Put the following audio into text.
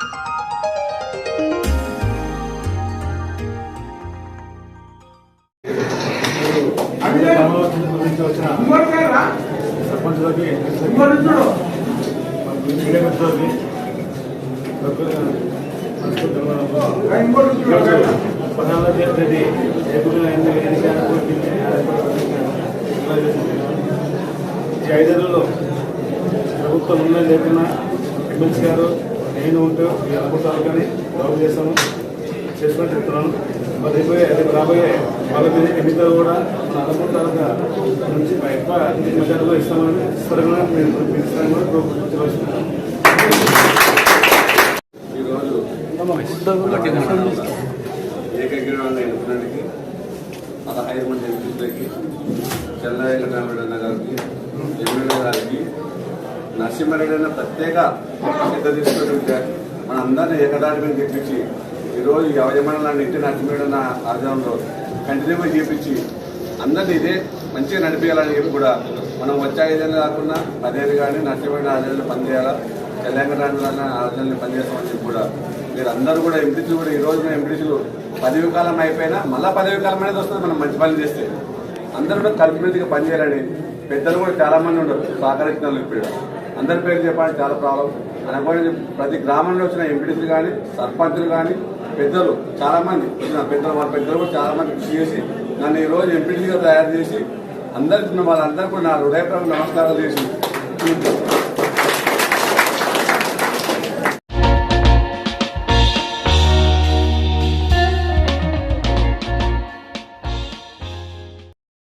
సమావేశం మిత్రులకి ఈ ఐదేళ్ళలో ప్రభుత్వం ఉన్నది లేకున్నా ఎమ్మెల్సీ గారు నేను ఉంటూ మీ అనుకుంటాను కానీ చేస్తాను చేసుకొని చెప్తున్నాను మరి రేపోయే రేపు రాబోయే వాళ్ళ మీద ఎన్నికలు కూడా మన అనుకుంటారుగా నుంచి ఎక్కువ మెజార్టీలో ఇస్తామని ఇస్తారని నేను పిలుస్తాను కూడా కోరుకుంటున్నాను. ఈరోజు ఏకగ్రీవంగా ఎన్నుకున్నందుకు పదహైదు మంది ఎంపీలకి చెన్నయ్య రామరెడ్డి గారికి ఎమ్మెల్యే గారికి నరసింహారెడ్డి అన్న ప్రత్యేక శ్రద్ధ తీసుకుంటే మన అందరినీ ఏకదాటి మీద తెప్పించి ఈరోజు ఈ యజమానులను ఇంటి నరసింహారెడ్డి అన్న ఆధ్వర్యంలో కంటిన్యూగా చేపించి అందరినీ ఇదే మంచిగా నడిపించాలని చెప్పి కూడా మనం వచ్చే ఐదేళ్ళు కాకుండా పదేళ్ళు కానీ నరసింహారెడ్డి ఆధ్వర్యంలో పనిచేయాలా? తెలంగాణ ఆధ్వర్యంలో పనిచేస్తామని చెప్పి కూడా మీరు అందరూ కూడా ఎంపీసీలు కూడా ఈ రోజున ఎంపీసీలు పదవి కాలం అయిపోయినా మళ్ళీ పదవి కాలం అనేది వస్తుంది మనం మంచి పని చేస్తే. అందరూ కూడా కలిసిమెలిసిగా పనిచేయాలని పెద్దలు కూడా చాలా మంది ఉండరు సహకరించిన వాళ్ళు ఇప్పుడు. అందరి పేరు చెప్పాలి చాలా ప్రాబ్లం. అనుకోని ప్రతి గ్రామంలో వచ్చిన ఎంపీటీసీలు కానీ సర్పంచులు కానీ పెద్దలు చాలా మంది వచ్చిన పెద్దలు వాళ్ళ పెద్దలు కూడా చాలా మంది కృషి చేసి నన్ను ఈరోజు రోజు ఎంపీటీసీగా తయారు చేసి అందరికి వాళ్ళందరూ కూడా నా హృదయపూర్వక నమస్కారాలు చేసి